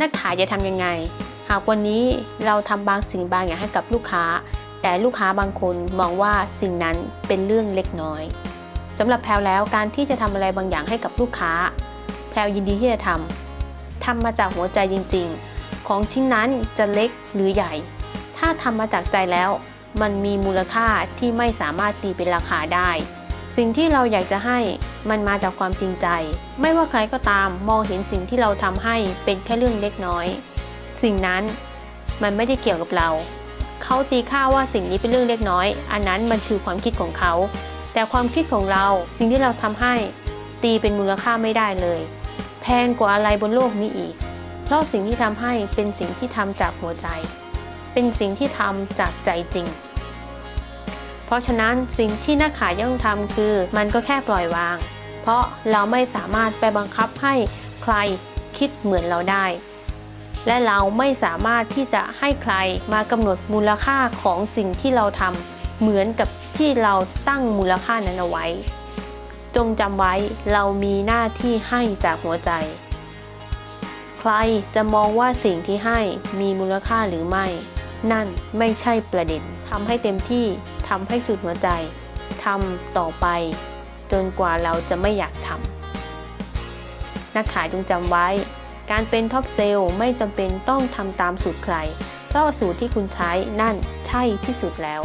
นักขายจะทำยังไง หากวันนี้เราทำบางสิ่งบางอย่างให้กับลูกค้า แต่ลูกค้าบางคนมองว่าสิ่งนั้นเป็นเรื่องเล็กน้อยสำหรับแพลวแล้วการที่จะทำอะไรบางอย่างให้กับลูกค้า แพลวยินดีที่จะทำทำมาจากหัวใจจริง ๆ ของชิ้นนั้นจะเล็กหรือใหญ่ ถ้าทำมาจากใจแล้ว มันมีมูลค่าที่ไม่สามารถตีเป็นราคาได้ สิ่งที่เราอยากจะให้ มันมาจากความจริงใจ ไม่ว่าใครก็ตามมองเห็นสิ่งที่เราทำให้เป็นแค่เรื่องเล็กน้อย สิ่งนั้นมันไม่ได้เกี่ยวกับเรา เขาตีค่าว่าสิ่งนี้เป็นเรื่องเล็กน้อย อันนั้นมันคือความคิดของเขา แต่ความคิดของเราสิ่งที่เราทำให้ ตีเป็นมูลค่าไม่ได้เลย แพงกว่าอะไรบนโลกนี้อีก เพราะสิ่งที่ทำให้เป็นสิ่งที่ทำจากหัวใจ เป็นสิ่งที่ทำจากใจจริง เพราะฉะนั้นสิ่งที่นักขายย่องทำคือ มันก็แค่ปล่อยวาง เพราะเราไม่สามารถไปบังคับให้ใครคิดเหมือนเราได้ และเราไม่สามารถที่จะให้ใครมากำหนดมูลค่าของสิ่งที่เราทำเหมือนกับที่เราตั้งมูลค่านั้นเอาไว้ จงจำไว้เรามีหน้าที่ให้จากหัวใจ ใครจะมองว่าสิ่งที่ให้มีมูลค่าหรือไม่ นั่นไม่ใช่ประเด็นทำให้เต็มที่ทำให้สุดหัวใจทำต่อไป จนกว่าเราจะไม่อยากทำนักขายจงจำไว้ การเป็นท็อปเซลล์ไม่จำเป็นต้องทำตามสูตรใครเพราะสูตรที่คุณใช้นั่นใช่ที่สุดแล้ว